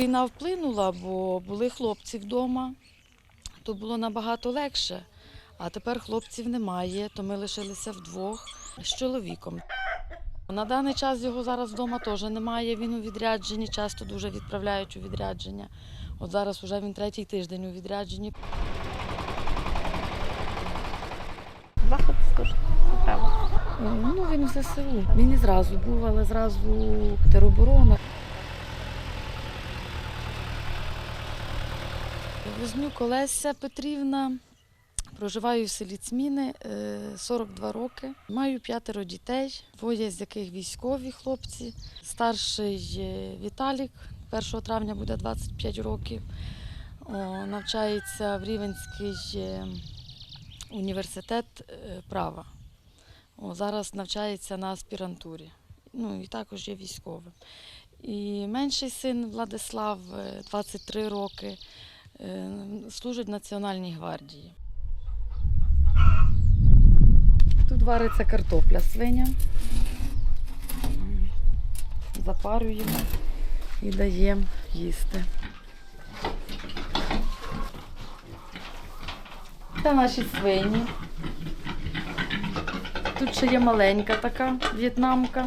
війна вплинула, бо були хлопці вдома, то було набагато легше. А тепер хлопців немає, то ми лишилися вдвох з чоловіком. На даний час його зараз вдома теж немає. Він у відрядженні, часто дуже відправляють у відрядження. От зараз вже він третій тиждень у відрядженні. Заход скажу, правда. Ну, він в ЗСУ. Він і зразу був, але зразу тероборона. Вознюк Олеся Петрівна. Проживаю в селі Цміни, е, 42 роки. Маю п'ятеро дітей, двоє з яких військові хлопці. Старший е, Віталік, 1 травня буде 25 років. Навчається в Рівенський е, університет е, права. Зараз навчається на аспірантурі. Ну і також є військовим. І менший син Владислав, е, 23 роки, е, служить в Національній гвардії. Тут вариться картопля свиня. Запарюємо і даємо їсти. Це наші свині. Тут ще є маленька така в'єтнамка.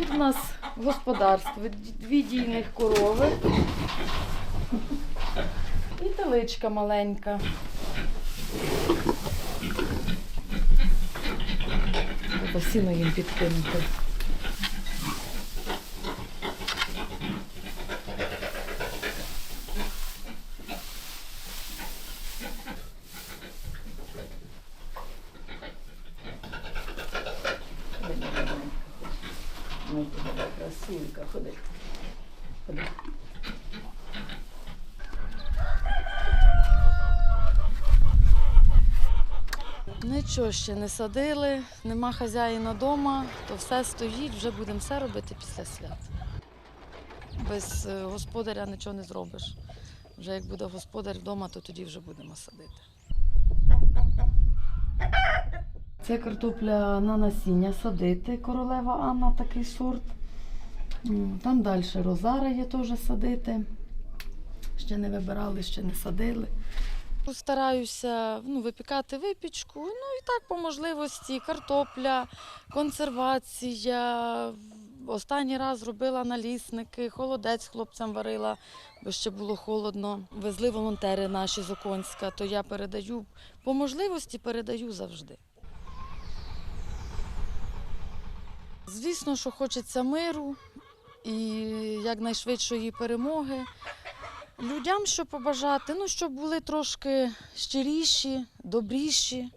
Тут у нас господарство, дві дійних корови. І теличка маленька. Посіно сіно їм підкинути. Така красунька, ходи. Нічого ще не садили, нема хазяїна вдома, то все стоїть, вже будемо все робити після свят. Без е, господаря нічого не зробиш. Вже як буде господар вдома, то тоді вже будемо садити. Це картопля на насіння садити, королева Анна, такий сорт. Там далі розара є теж садити. Ще не вибирали, ще не садили. Стараюся ну, випікати випічку, ну і так по можливості картопля, консервація. Останній раз робила налісники, холодець хлопцям варила, бо ще було холодно. Везли волонтери наші з Оконська, то я передаю по можливості передаю завжди. Звісно, що хочеться миру і якнайшвидшої перемоги. Людям що побажати, ну, щоб були трошки щиріші, добріші,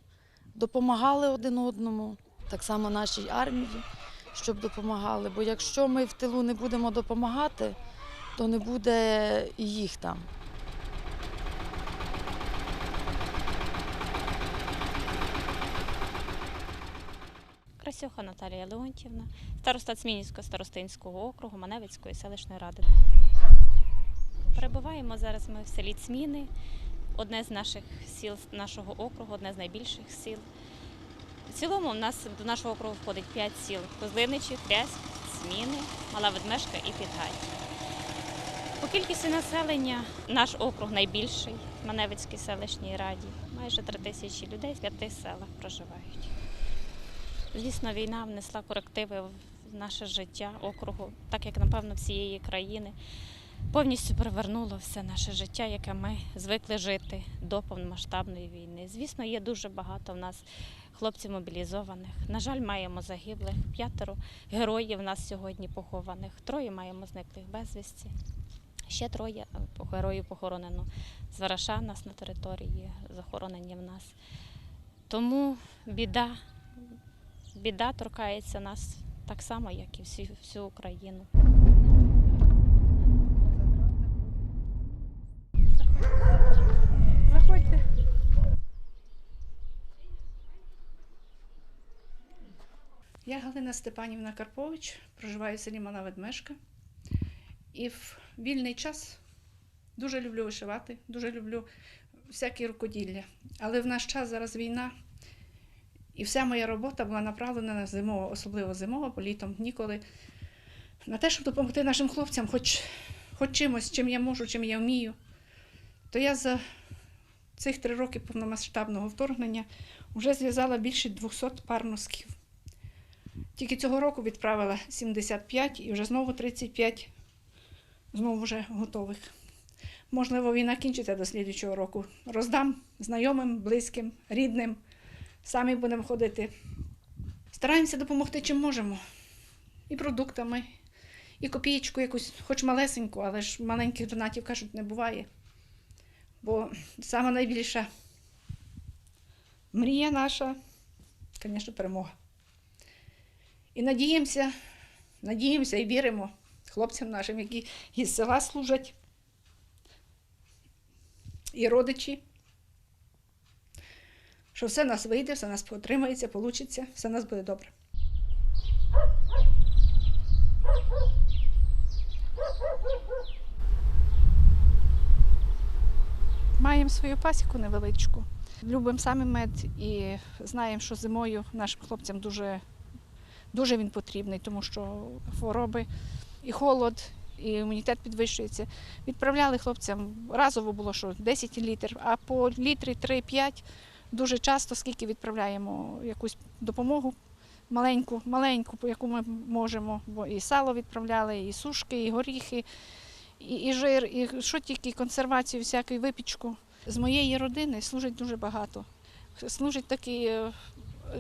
допомагали один одному, так само нашій армії, щоб допомагали. Бо якщо ми в тилу не будемо допомагати, то не буде і їх там. Красюха Наталія Леонтівна, староста Цмінівського старостинського округу Маневицької селищної ради. Перебуваємо зараз ми в селі Цміни, одне з наших сіл нашого округу, одне з найбільших сіл. В цілому у нас до нашого округу входить 5 сіл: Козлиничі, Тряськ, Цміни, Мала Ведмешка і Підгай. По кількості населення наш округ найбільший в Маневицькій селищній раді. Майже три тисячі людей в п'яти селах проживають. Звісно, війна внесла корективи в наше життя округу, так як, напевно, всієї країни. Повністю перевернуло все наше життя, яке ми звикли жити до повномасштабної війни. Звісно, є дуже багато в нас хлопців мобілізованих. На жаль, маємо загиблих п'ятеро героїв у нас сьогодні похованих. Троє маємо зниклих безвісті. Ще троє е, героїв похоронено з Вараша нас на території, захоронені в нас. Тому біда, біда торкається нас так само, як і всю, всю Україну. Заходьте. Я Галина Степанівна Карпович, проживаю в селі Мала Ведмешка. І в вільний час дуже люблю вишивати, дуже люблю всякі рукоділля. Але в наш час зараз війна, І вся моя робота була направлена на зимово, особливо зимово, бо літом ніколи. На те, щоб допомогти нашим хлопцям, хоч, хоч чимось, чим я можу, чим я вмію. То я за цих три роки повномасштабного вторгнення вже зв'язала більше 200 пар носків. Тільки цього року відправила 75 і вже знову 35 знову вже готових. Можливо, війна кінчиться до слідчого року. Роздам знайомим, близьким, рідним. Самі будемо ходити. Стараємося допомогти чим можемо. І продуктами, і копієчку якусь, хоч малесеньку, але ж маленьких донатів, кажуть, не буває. Бо сама найбільша мрія наша, звісно, перемога. І надіємося, надіємося і віримо хлопцям нашим, які із села служать, і родичі, що все в нас вийде, все в нас отримається, получиться, все в нас буде добре. Маємо свою пасіку невеличку. Любимо саме мед і знаємо, що зимою нашим хлопцям дуже, дуже він потрібний, тому що хвороби і холод, і імунітет підвищується. Відправляли хлопцям разово було що 10 літрів, а по літрі 3-5 дуже часто, скільки відправляємо якусь допомогу. Маленьку, маленьку, яку ми можемо, бо і сало відправляли, і сушки, і горіхи, і, і жир, і що тільки консервацію, всяку випічку. З моєї родини служить дуже багато. Служить такий е,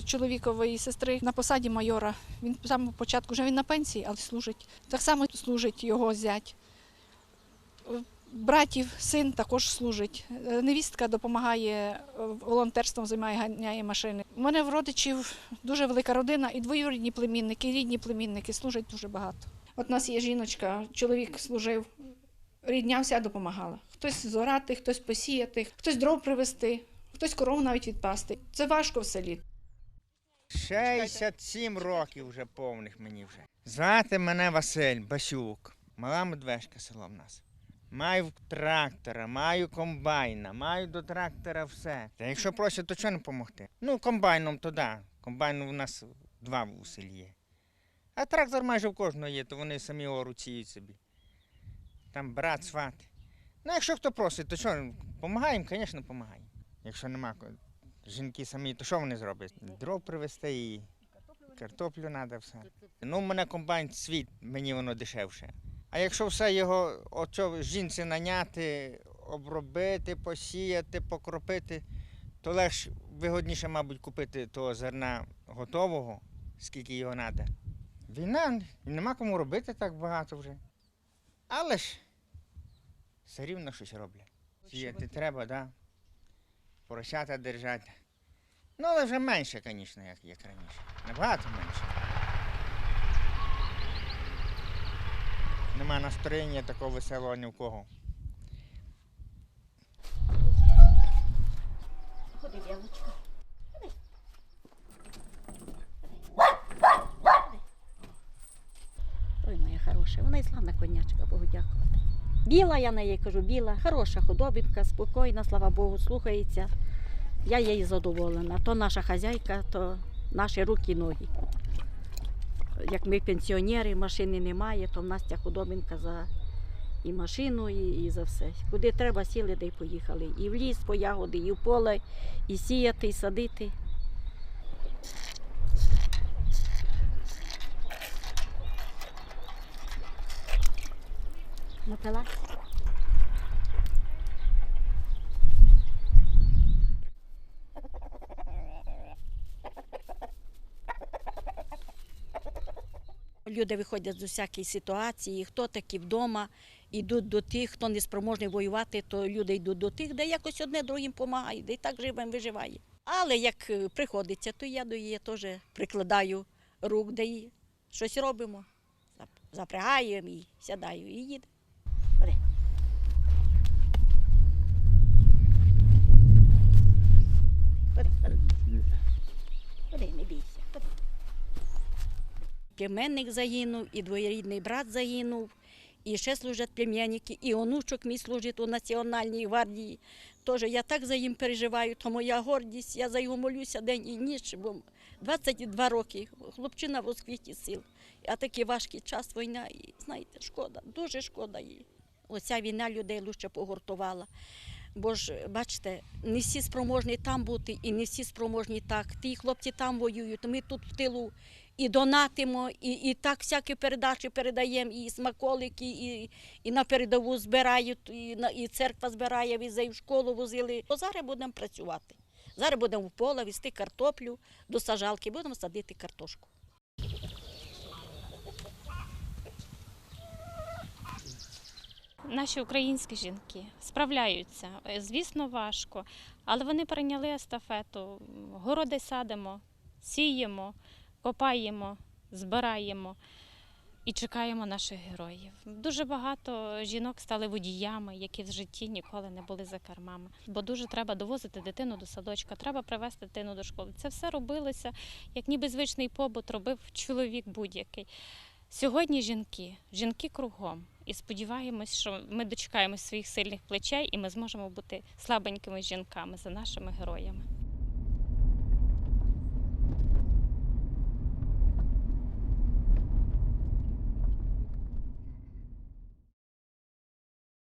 чоловікової сестри на посаді майора. Він з самого початку вже він на пенсії, але служить. Так само служить його зять. Братів, син також служить. Е, Невістка допомагає е, волонтерством, займає ганяє машини. У мене в родичів дуже велика родина, і двоюрідні племінники, і рідні племінники служать дуже багато. От у нас є жіночка, чоловік служив, рідня вся допомагала. Хтось зорати, хтось посіяти, хтось дров привезти, хтось корову навіть відпасти. Це важко в селі. 67 років вже повних мені вже. Звати мене Василь Басюк. Мала медвежка село в нас. Маю трактора, маю комбайна, маю до трактора все. Та якщо просять, то чого не допомогти? Ну, комбайном то да. Комбайн у нас два в селі є. А трактор майже в кожного є, то вони самі оруціють собі. Там брат, сват. Ну, якщо хто просить, то що, допомагаємо, звісно, допомагаємо. Якщо нема жінки самі, то що вони зроблять? Дров привезти і картоплю треба все. Ну, у мене комбайн світ, мені воно дешевше. А якщо все його оцьо жінці наняти, обробити, посіяти, покропити, то легше вигодніше, мабуть, купити того зерна готового, скільки його треба. Війна, нема кому робити так багато вже. Але ж все рівно щось роблять. Сіяти треба, так. Да? Поросята держати. Ну, але вже менше, звісно, як, як раніше. Набагато менше. Нема настроєння такого веселого ні в кого. Ходи, Яночка. Ой, моя хороша, вона і славна конячка, Богу дякувати. Біла, я на їй кажу, біла, хороша худобінка, спокійна, слава Богу, слухається. Я їй задоволена. То наша хазяйка, то наші руки і ноги. Як ми пенсіонери, машини немає, то в нас ця худобінка за і машину, і, і за все. Куди треба, сіли, де й поїхали. І в ліс по ягоди, і в поле, і сіяти, і садити. Напилась? Люди виходять з усякої ситуації, хто такі вдома, йдуть до тих, хто не спроможний воювати, то люди йдуть до тих, де якось одне другим допомагає, де і так живем виживає. Але як е, приходиться, то я до її теж прикладаю рук, де і щось робимо. Запрягаємо і сядаю, і їде. Ходи, не бійся. Племенник загинув, і двоєрідний брат загинув, і ще служать плем'янники, і онучок мій служить у Національній гвардії. Теж я так за їм переживаю, то моя гордість, я за його молюся день і ніч, бо 22 роки, хлопчина в розквіті сил. А такий важкий час війна, і знаєте, шкода, дуже шкода їй. Оця війна людей лучше погуртувала. Бо ж, бачите, не всі спроможні там бути, і не всі спроможні так. Ті хлопці там воюють, ми тут в тилу і донатимо, і, і так всякі передачі передаємо, і смаколики, і, і на передову збирають, і, на, і церква збирає, візе, і в школу возили. Бо зараз будемо працювати. Зараз будемо в поле вести картоплю до сажалки, будемо садити картошку. Наші українські жінки справляються. Е, Звісно, важко, але вони прийняли естафету. Городи садимо, сіємо, копаємо, збираємо і чекаємо наших героїв. Дуже багато жінок стали водіями, які в житті ніколи не були за кермами. Бо дуже треба довозити дитину до садочка, треба привезти дитину до школи. Це все робилося, як ніби звичний побут робив чоловік будь-який. Сьогодні жінки, жінки кругом. І сподіваємось, що ми дочекаємось своїх сильних плечей і ми зможемо бути слабенькими жінками за нашими героями.